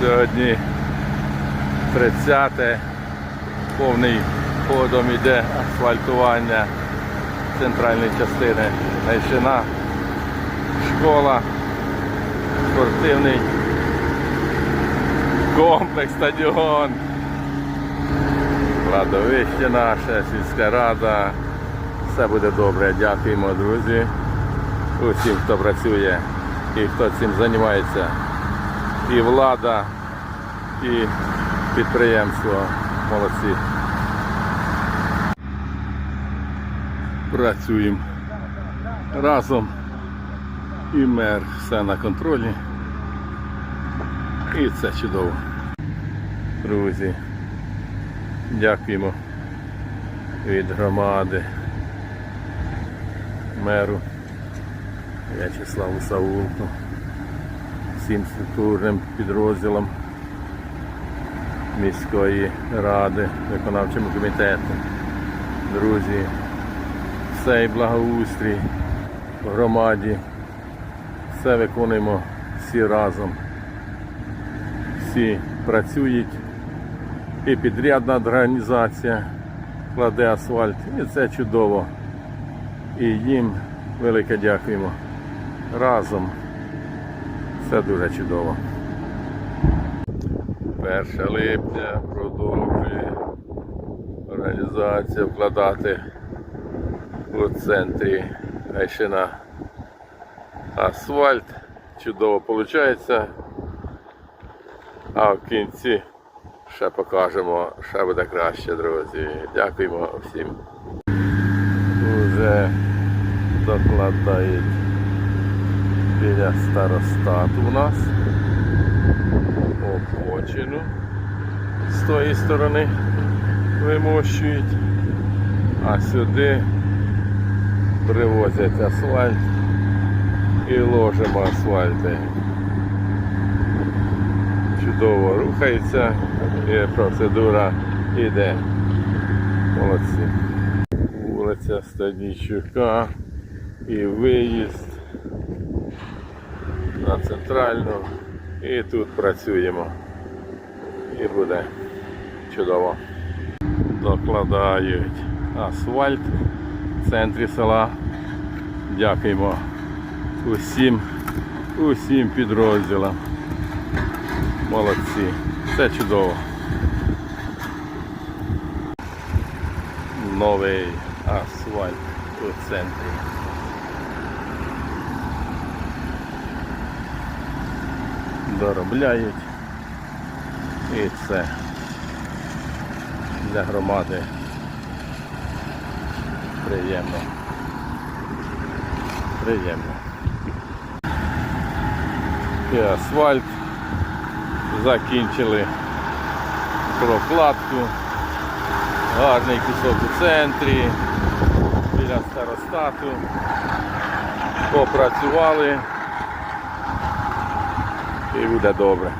Сьогодні 30 повний ходом йде асфальтування центральної частини Гайшина, школа, спортивний комплекс, стадіон, кладовище наше, сільська рада. Все буде добре. Дякуємо, друзі. Усім, хто працює і хто цим займається. І влада, і підприємство. Молодці. Працюємо разом. І мер все на контролі. І це чудово. Друзі, дякуємо від громади, меру В'ячеславу Саулку, всім структурним підрозділам міської ради, виконавчому комітету. Друзі, цей благоустрій в громаді. Все виконуємо всі разом. Всі працюють. І підрядна організація кладе асфальт. І це чудово. І їм велике дякуємо. Разом. Все дуже чудово. 1 липня продовжує організація вкладати у центрі Гайшина асфальт. Чудово виходить. А в кінці ще покажемо, ще буде краще, друзі. Дякуємо всім. Уже докладають біля старостату у нас. Обочину з тої сторони вимощують, а сюди привозять асфальт і ложимо асфальти. Чудово рухається і процедура йде. Молодці. Вулиця Стаднічука і виїзд на центральну. І тут працюємо. І буде чудово. Докладають асфальт в центрі села. Дякуємо усім, усім підрозділам. Молодці. Все чудово. Новий асфальт у центрі. Доробляють. І це для громади приємно. Приємно. І асфальт. Закінчили прокладку. Гарний кусок у центрі. Біля старостату. Попрацювали. І буде добре.